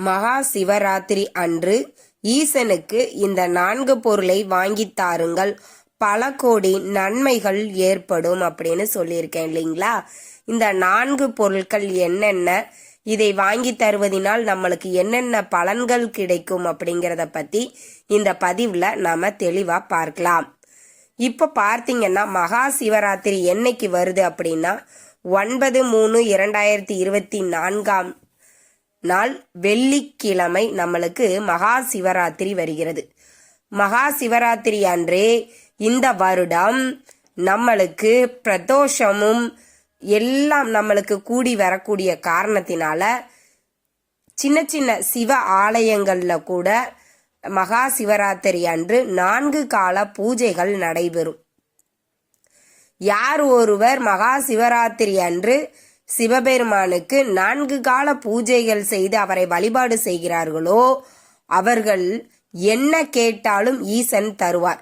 மகா சிவராத்திரி அன்று ஈசனுக்கு இந்த நான்கு பொருளை வாங்கித் தாருங்கள். பல கோடி நன்மைகள் ஏற்படும் அப்படின்னு சொல்லியிருக்கேன் இல்லைங்களா? இந்த நான்கு பொருட்கள் என்னென்ன? இதை வாங்கி தருவதினால் நம்மளுக்கு என்னென்ன பலன்கள் கிடைக்கும் அப்படிங்கிறத பத்தி இந்த பதிவுல நாம தெளிவா பார்க்கலாம். இப்ப பார்த்தீங்கன்னா மகா சிவராத்திரி என்னைக்கு வருது அப்படின்னா ஒன்பது மூணு இரண்டாயிரத்தி இருபத்தி நான்காம் நாள் வெள்ளிக்கிழமை நம்மளுக்கு மகா சிவராத்திரி வருகிறது. மகா சிவராத்திரி அன்றே இந்த வருடம் நம்மளுக்கு பிரதோஷமும் எல்லாம் நம்மளுக்கு கூடி வரக்கூடிய காரணத்தினால சின்ன சின்ன சிவ ஆலயங்கள்ல கூட மகா சிவராத்திரி அன்று நான்கு கால பூஜைகள் நடைபெறும். யார் ஒருவர் மகா சிவராத்திரி அன்று சிவபெருமானுக்கு நான்கு கால பூஜைகள் செய்து அவரை வழிபாடு செய்கிறார்களோ அவர்கள் என்ன கேட்டாலும் ஈசன் தருவார்.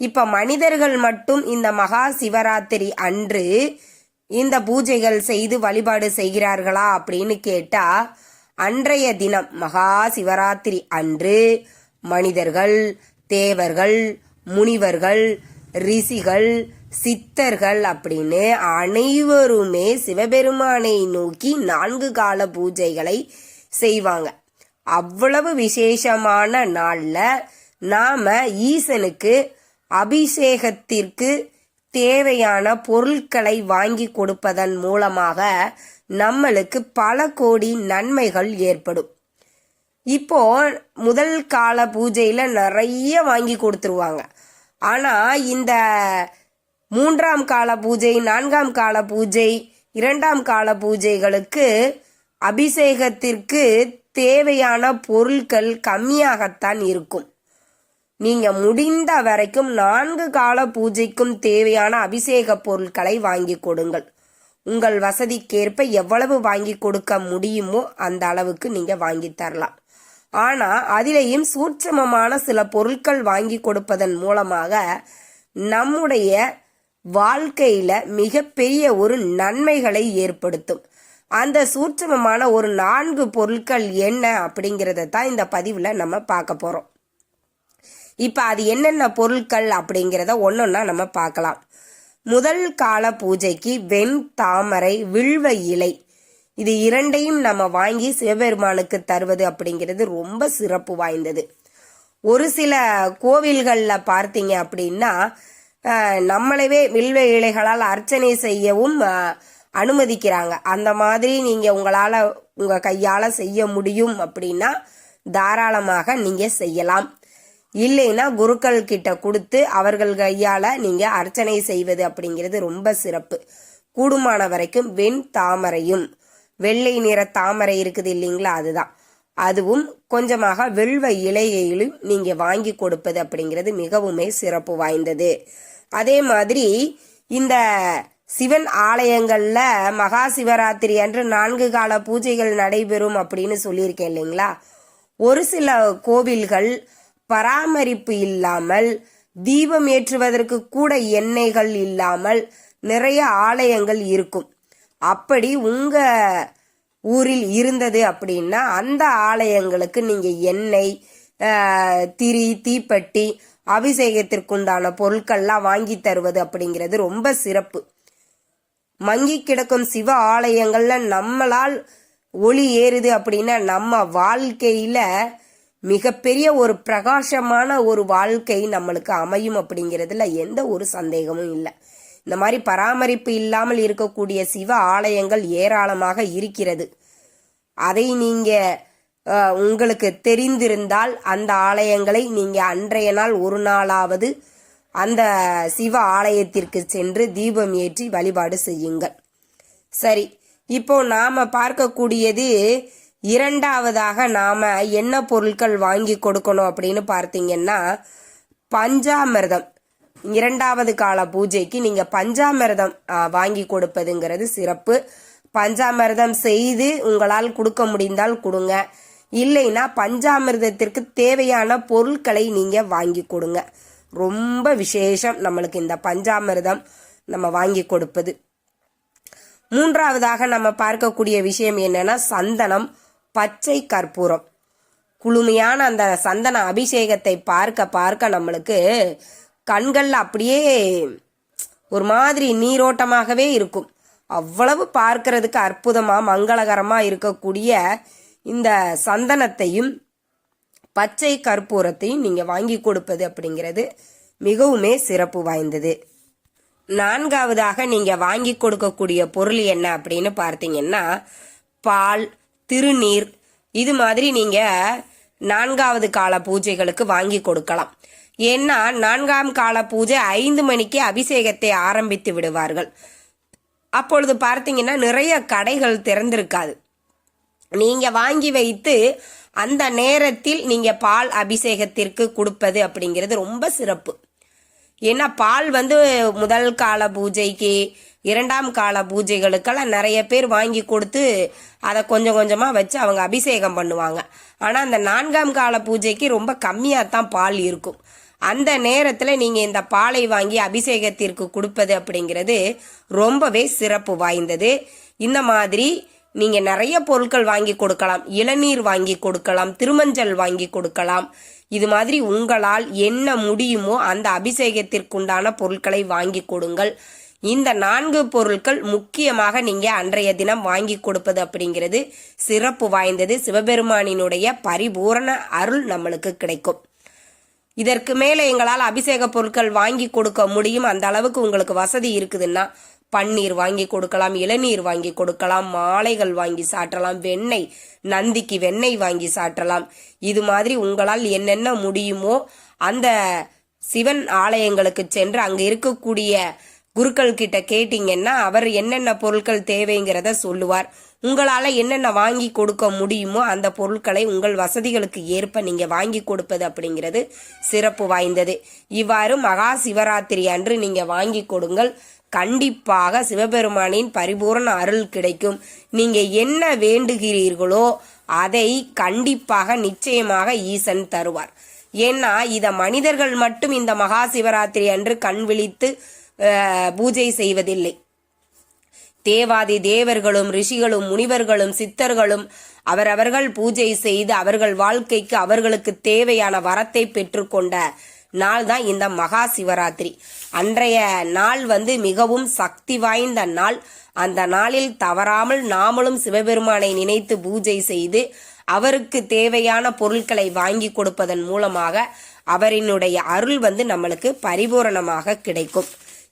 இப்ப மனிதர்கள் மட்டும் இந்த மகா சிவராத்திரி அன்று இந்த பூஜைகள் செய்து வழிபாடு செய்கிறார்களா அப்படின்னு கேட்டா அன்றைய தினம் மகா சிவராத்திரி அன்று மனிதர்கள் தேவர்கள் முனிவர்கள் ரிஷிகள் சித்தர்கள் அப்படின்னு அனைவருமே சிவபெருமானை நோக்கி நான்கு கால பூஜைகளை செய்வாங்க. அவ்வளவு விசேஷமான நாளில் நாம ஈசனுக்கு அபிஷேகத்திற்கு தேவையான பொருட்களை வாங்கி கொடுப்பதன் மூலமாக நம்மளுக்கு பல கோடி நன்மைகள் ஏற்படும். இப்போ முதல் கால பூஜையில நிறைய வாங்கி கொடுத்துருவாங்க. ஆனா இந்த மூன்றாம் கால பூஜை நான்காம் கால பூஜை இரண்டாம் கால பூஜைகளுக்கு அபிஷேகத்திற்கு தேவையான பொருட்கள் கம்மியாகத்தான் இருக்கும். நீங்க முடிந்த வரைக்கும் நான்கு கால பூஜைக்கும் தேவையான அபிஷேக பொருட்களை வாங்கி கொடுங்கள். உங்கள் வசதிக்கேற்ப எவ்வளவு வாங்கி கொடுக்க முடியுமோ அந்த அளவுக்கு நீங்க வாங்கி தரலாம். ஆனா அதிலேயும் சூட்சமமான சில பொருட்கள் வாங்கி கொடுப்பதன் மூலமாக நம்முடைய வாழ்க்கையில மிகப்பெரிய ஒரு நன்மைகளை ஏற்படுத்தும். அந்த சூட்சமமான ஒரு நான்கு பொருட்கள் என்ன அப்படிங்கிறத தான் இந்த பதிவில் நம்ம பார்க்க போகிறோம் இப்போ அது என்னென்ன பொருட்கள் அப்படிங்கிறத ஒன்றொன்னா நம்ம பார்க்கலாம். முதல் கால பூஜைக்கு வெண் தாமரை வில்வ இலை. இது இரண்டையும் நம்ம வாங்கி சிவபெருமானுக்கு தருவது அப்படிங்கிறது ரொம்ப சிறப்பு வாய்ந்தது. ஒரு சில கோவில்களில் பார்த்தீங்க அப்படின்னா நம்மளவே வில்வ இலைகளால் அர்ச்சனை செய்யவும் அனுமதிக்கிறாங்க. அந்த மாதிரி நீங்கள் உங்களால் உங்கள் கையால் செய்ய முடியும் அப்படின்னா தாராளமாக நீங்கள் செய்யலாம். இல்லைன்னா குருக்கள் கிட்ட கொடுத்து அவர்கள் கையால் நீங்கள் அர்ச்சனை செய்வது அப்படிங்கிறது ரொம்ப சிறப்பு. கூடுமான வரைக்கும் வெண் தாமரையும் வெள்ளை நிற தாமரை இருக்குது இல்லைங்களா அதுதான். அதுவும் கொஞ்சமாக வெள்வ இலையிலும் நீங்க வாங்கி கொடுப்பது அப்படிங்கிறது மிகவுமே சிறப்பு வாய்ந்தது. அதே மாதிரி இந்த சிவன் ஆலயங்கள்ல மகா சிவராத்திரி அன்று நான்கு கால பூஜைகள் நடைபெறும் அப்படின்னு சொல்லியிருக்கேன் இல்லைங்களா? ஒரு சில கோவில்கள் பராமரிப்பு இல்லாமல் தீபம் ஏற்றுவதற்கு கூட எண்ணெய்கள் இல்லாமல் நிறைய ஆலயங்கள் இருக்கும். அப்படி உங்க ஊரில் இருந்தது அப்படின்னா அந்த ஆலயங்களுக்கு நீங்க எண்ணெய் திரி தீப்பெட்டி அபிஷேகத்திற்குண்டான பொருட்கள்லாம் வாங்கி தருவது அப்படிங்கிறது ரொம்ப சிறப்பு. மங்கி கிடக்கும் சிவ ஆலயங்கள்ல நம்மளால் ஒளி ஏறுது அப்படின்னா நம்ம வாழ்க்கையில மிகப்பெரிய ஒரு பிரகாசமான ஒரு வாழ்க்கை நம்மளுக்கு அமையும் அப்படிங்கிறதுல எந்த ஒரு சந்தேகமும் இல்லை. இந்த மாதிரி பராமரிப்பு இல்லாமல் இருக்கக்கூடிய சிவ ஆலயங்கள் ஏராளமாக இருக்கிறது. அதை நீங்க உங்களுக்கு தெரிந்திருந்தால் அந்த ஆலயங்களை நீங்க அன்றைய நாள் ஒரு நாளாவது அந்த சிவ ஆலயத்திற்கு சென்று தீபம் ஏற்றி வழிபாடு செய்யுங்கள். சரி இப்போ நாம பார்க்கக்கூடியது இரண்டாவதாக நாம என்ன பொருட்கள் வாங்கி கொடுக்கணும் அப்படின்னு பார்த்தீங்கன்னா பஞ்சாமிர்தம். இரண்டாவது கால பூஜைக்கு நீங்க பஞ்சாமிர்தம் வாங்கி கொடுப்பதுங்கிறது சிறப்பு. பஞ்சாமிர்தம் செய்து உங்களால் கொடுக்க முடிந்தால் கொடுங்க. இல்லைன்னா பஞ்சாமிர்தத்திற்கு தேவையான பொருட்களை நீங்க வாங்கி கொடுங்க. ரொம்ப விசேஷம் நம்மளுக்கு இந்த பஞ்சாமிர்தம் நம்ம வாங்கி கொடுப்பது. மூன்றாவதாக நம்ம பார்க்கக்கூடிய விஷயம் என்னன்னா சந்தனம் பச்சை கற்பூரம். குளுமையான அந்த சந்தன அபிஷேகத்தை பார்க்க பார்க்க நம்மளுக்கு கண்கள் அப்படியே ஒரு மாதிரி நீரோட்டமாகவே இருக்கும். அவ்வளவு பார்க்கறதுக்கு அற்புதமாக மங்களகரமாக இருக்கக்கூடிய இந்த சந்தனத்தையும் பச்சை கற்பூரத்தையும் நீங்கள் வாங்கி கொடுப்பது அப்படிங்கிறது மிகவுமே சிறப்பு வாய்ந்தது. நான்காவதாக நீங்கள் வாங்கி கொடுக்கக்கூடிய பொருள் என்ன அப்படின்னு பார்த்தீங்கன்னா பால் திருநீர் இது மாதிரி நீங்கள் நான்காவது கால பூஜைகளுக்கு வாங்கி கொடுக்கலாம். ஏன்னா நான்காம் கால பூஜை ஐந்து மணிக்கு அபிஷேகத்தை ஆரம்பித்து விடுவார்கள். அப்பொழுது பார்த்தீங்கன்னா நிறைய கடைகள் திறந்திருக்காது. நீங்க வாங்கி வைத்து அந்த நேரத்தில் நீங்க பால் அபிஷேகத்திற்கு கொடுப்பது அப்படிங்கிறது ரொம்ப சிறப்பு. ஏன்னா பால் வந்து முதல் கால பூஜைக்கு இரண்டாம் கால பூஜைகளுக்கெல்லாம் நிறைய பேர் வாங்கி கொடுத்து அதை கொஞ்சம் கொஞ்சமாக வச்சு அவங்க அபிஷேகம் பண்ணுவாங்க. ஆனால் அந்த நான்காம் கால பூஜைக்கு ரொம்ப கம்மியாக தான் பால் இருக்கும். அந்த நேரத்தில் நீங்கள் இந்த பாலை வாங்கி அபிஷேகத்திற்கு கொடுப்பது அப்படிங்கிறது ரொம்பவே சிறப்பு வாய்ந்தது. இந்த மாதிரி நீங்கள் நிறைய பொருட்கள் வாங்கி கொடுக்கலாம். இளநீர் வாங்கி கொடுக்கலாம். திருமஞ்சள் வாங்கி கொடுக்கலாம். இது மாதிரி உங்களால் என்ன முடியுமோ அந்த அபிஷேகத்திற்குண்டான பொருட்களை வாங்கி கொடுங்கள். இந்த நான்கு பொருட்கள் முக்கியமாக நீங்கள் அன்றைய தினம் வாங்கி கொடுப்பது அப்படிங்கிறது சிறப்பு வாய்ந்தது. சிவபெருமானினுடைய பரிபூரண அருள் நம்மளுக்கு கிடைக்கும். இதற்கு மேலே எங்களால் அபிஷேக பொருட்கள் வாங்கி கொடுக்க முடியும். அந்த அளவுக்கு உங்களுக்கு வசதி இருக்குதுன்னா பன்னீர் வாங்கி கொடுக்கலாம் இளநீர் வாங்கி கொடுக்கலாம் மாலைகள் வாங்கி சாற்றலாம் வெண்ணெய் நந்திக்கு வெண்ணெய் வாங்கி சாற்றலாம். இது மாதிரி உங்களால் என்னென்ன முடியுமோ அந்த சிவன் ஆலயங்களுக்கு சென்று அங்கு இருக்கக்கூடிய குருக்கள் கிட்ட கேட்டீங்கன்னா அவர் என்னென்ன பொருட்கள் தேவைங்கிறத சொல்லுவார். உங்களால என்னென்ன வாங்கி கொடுக்க முடியுமோ அந்த பொருட்களை உங்கள் வசதிகளுக்கு ஏற்ப நீங்க வாங்கி கொடுப்பது அப்படிங்கிறது சிறப்பு வாய்ந்தது. இவ்வாறு மகா சிவராத்திரி அன்று நீங்க வாங்கி கொடுங்கள். கண்டிப்பாக சிவபெருமானின் பரிபூரண அருள் கிடைக்கும். நீங்க என்ன வேண்டுகிறீர்களோ அதை கண்டிப்பாக நிச்சயமாக ஈசன் தருவார். ஏன்னா இத மனிதர்கள் மட்டும் இந்த மகா சிவராத்திரி அன்று கண் விழித்து பூஜை செய்வதில்லை. தேவாதி தேவர்களும் ரிஷிகளும் முனிவர்களும் சித்தர்களும் அவரவர்கள் பூஜை செய்து அவர்கள் வாழ்க்கைக்கு அவர்களுக்கு தேவையான வரத்தை பெற்றுக்கொண்ட நாள் தான் இந்த மகா சிவராத்திரி. அன்றைய நாள் வந்து மிகவும் சக்தி வாய்ந்த நாள். அந்த நாளில் தவறாமல் நாமளும் சிவபெருமானை நினைத்து பூஜை செய்து அவருக்கு தேவையான பொருட்களை வாங்கி கொடுப்பதன் மூலமாக அவரினுடைய அருள் வந்து நம்மளுக்கு பரிபூரணமாக கிடைக்கும்.